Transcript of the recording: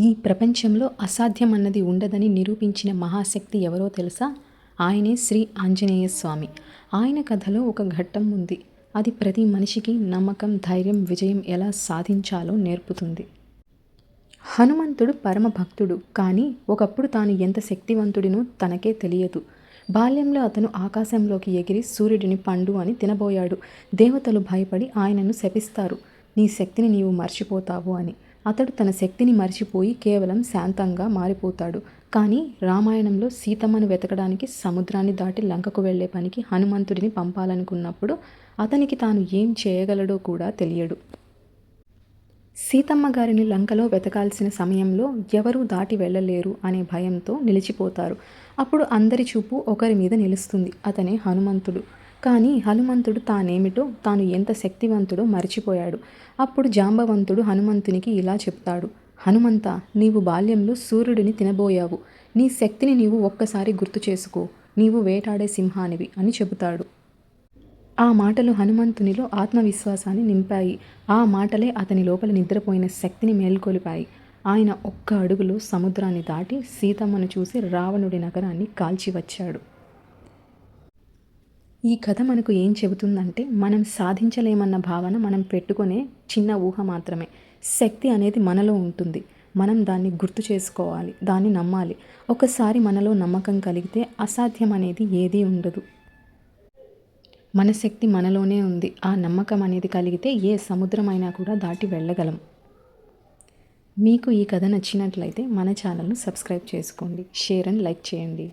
ఈ ప్రపంచంలో అసాధ్యం అన్నది ఉండదని నిరూపించిన మహాశక్తి ఎవరో తెలుసా? ఆయనే శ్రీ ఆంజనేయ స్వామి. ఆయన కథలో ఒక ఘట్టం ఉంది. అది ప్రతి మనిషికి నమ్మకం ధైర్యం విజయం ఎలా సాధించాలో నేర్పుతుంది. హనుమంతుడు పరమ భక్తుడు. కానీ ఒకప్పుడు తాను ఎంత శక్తివంతుడినో తనకే తెలియదు. బాల్యంలో అతను ఆకాశంలోకి ఎగిరి సూర్యుడిని పండు అని తినబోయాడు. దేవతలు భయపడి ఆయనను శపిస్తారు. నీ శక్తిని నీవు మర్చిపోతావు అని. అతడు తన శక్తిని మరిచిపోయి కేవలం శాంతంగా మారిపోతాడు. కానీ రామాయణంలో సీతమ్మను వెతకడానికి సముద్రాన్ని దాటి లంకకు వెళ్ళే పనికి హనుమంతుడిని పంపాలనుకున్నప్పుడు అతనికి తాను ఏం చేయగలడో కూడా తెలియడు. సీతమ్మ గారిని లంకలో వెతకాల్సిన సమయంలో ఎవరూ దాటి వెళ్ళలేరు అనే భయంతో నిలిచిపోతారు. అప్పుడు అందరి చూపు ఒకరి మీద నిలుస్తుంది. అతనే హనుమంతుడు. కానీ హనుమంతుడు తానేమిటో తాను ఎంత శక్తివంతుడో మర్చిపోయాడు. అప్పుడు జాంబవంతుడు హనుమంతునికి ఇలా చెప్తాడు. హనుమంత నీవు బాల్యంలో సూర్యుడిని తినబోయావు. నీ శక్తిని నీవు ఒక్కసారి గుర్తు చేసుకో. నీవు వేటాడే సింహానివి అని చెబుతాడు. ఆ మాటలు హనుమంతునిలో ఆత్మవిశ్వాసాన్ని నింపాయి. ఆ మాటలే అతని లోపల నిద్రపోయిన శక్తిని మేల్కొలిపాయి. ఆయన ఒక్క అడుగులో సముద్రాన్ని దాటి సీతమ్మను చూసి రావణుడి నగరాన్ని కాల్చి వచ్చాడు ఈ కథ మనకు ఏం చెబుతుందంటే మనం సాధించలేమన్న భావన మనం పెట్టుకునే చిన్న ఊహ మాత్రమే. శక్తి అనేది మనలో ఉంటుంది. మనం దాన్ని గుర్తు చేసుకోవాలి దాన్ని నమ్మాలి. ఒకసారి మనలో నమ్మకం కలిగితే అసాధ్యం అనేది ఏదీ ఉండదు. మన శక్తి మనలోనే ఉంది. ఆ నమ్మకం అనేది కలిగితే ఏ సముద్రమైనా కూడా దాటి వెళ్ళగలం. మీకు ఈ కథ నచ్చినట్లయితే మన ఛానల్ను సబ్స్క్రైబ్ చేసుకోండి. షేర్ అండ్ లైక్ చేయండి.